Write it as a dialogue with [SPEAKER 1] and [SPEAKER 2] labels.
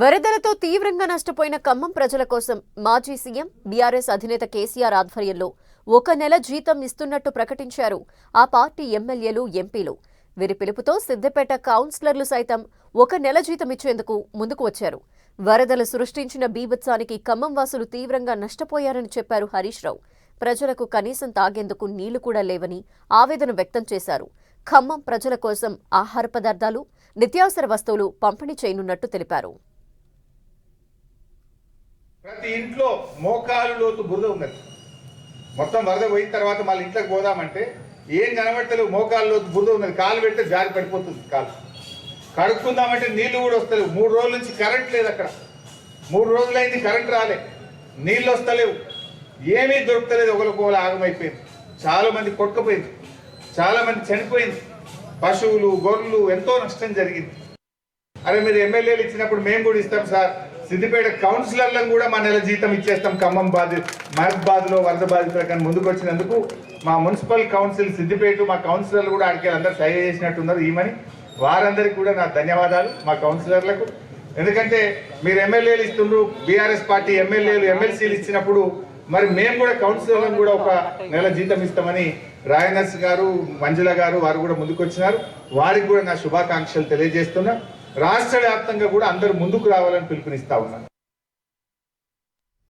[SPEAKER 1] వరదలతో తీవ్రంగా నష్టపోయిన ఖమ్మం ప్రజల కోసం మాజీ సీఎం బీఆర్ఎస్ అధినేత కేసీఆర్ ఆధ్వర్యంలో ఒక నెల జీతం ఇస్తున్నట్టు ప్రకటించారు ఆ పార్టీ ఎమ్మెల్యేలు ఎంపీలు. వీరి పిలుపుతో సిద్దిపేట కౌన్సిలర్లు సైతం ఒక నెల జీతం ఇచ్చేందుకు ముందుకు వచ్చారు. వరదలు సృష్టించిన బీభత్సానికి ఖమ్మం వాసులు తీవ్రంగా నష్టపోయారని చెప్పారు హరీష్ రావు. ప్రజలకు కనీసం తాగేందుకు నీళ్ళు కూడా లేవని ఆవేదన వ్యక్తం చేశారు. ఖమ్మం ప్రజల కోసం ఆహార పదార్థాలు నిత్యావసర వస్తువులు పంపిణీ చేయనున్నట్టు తెలిపారు.
[SPEAKER 2] ప్రతి ఇంట్లో మోకాలు లోతు బురద ఉన్నది. మొత్తం వరద పోయిన తర్వాత మళ్ళీ ఇంట్లోకి పోదామంటే ఏం కనబడతలేవు మోకాలు లోతు బురద ఉన్నది. కాలు పెడితే జారి పడిపోతుంది కాలు. కడుక్కుందామంటే నీళ్ళు కూడా వస్తలేవు. మూడు రోజుల నుంచి కరెంట్ లేదు అక్కడ. మూడు రోజులైంది కరెంట్ రాలే. నీళ్ళు వస్తలేవు. ఏమీ దొరుకుతలేదు. ఒకరికొకరు ఆగమైపోయింది. చాలా మంది కొట్టుకుపోయింది. చాలా మంది చనిపోయింది. పశువులు గొర్రెలు ఎంతో నష్టం జరిగింది. అరే మీరు ఎమ్మెల్యేలు ఇచ్చినప్పుడు మేము కూడా ఇస్తాం సార్. సిద్దిపేట కౌన్సిలర్లను కూడా మా నెల జీతం ఇచ్చేస్తాం. ఖమ్మం బాధి మహబాద్ వరద బాధితుల కానీ ముందుకు వచ్చినందుకు మా మున్సిపల్ కౌన్సిల్ సిద్దిపేట మా కౌన్సిలర్లు కూడా అడిగే అందరూ సహాయ చేసినట్టున్నారు ఈమని వారందరికీ కూడా నా ధన్యవాదాలు మా కౌన్సిలర్లకు. ఎందుకంటే మీరు ఎమ్మెల్యేలు ఇస్తుండ్రు బీఆర్ఎస్ పార్టీ ఎమ్మెల్యేలు ఎమ్మెల్సీలు ఇచ్చినప్పుడు మరి మేము కూడా కౌన్సిలర్లను కూడా ఒక నెల జీతం ఇస్తామని రాయనర్స్ గారు మంజుల గారు వారు కూడా ముందుకొచ్చినారు వారికి కూడా నా శుభాకాంక్షలు తెలియజేస్తున్నా. రాష్ట్ర వ్యాప్తంగా కూడా అందరూ ముందుకు రావాలని పిలుపునిస్తా ఉన్నాను.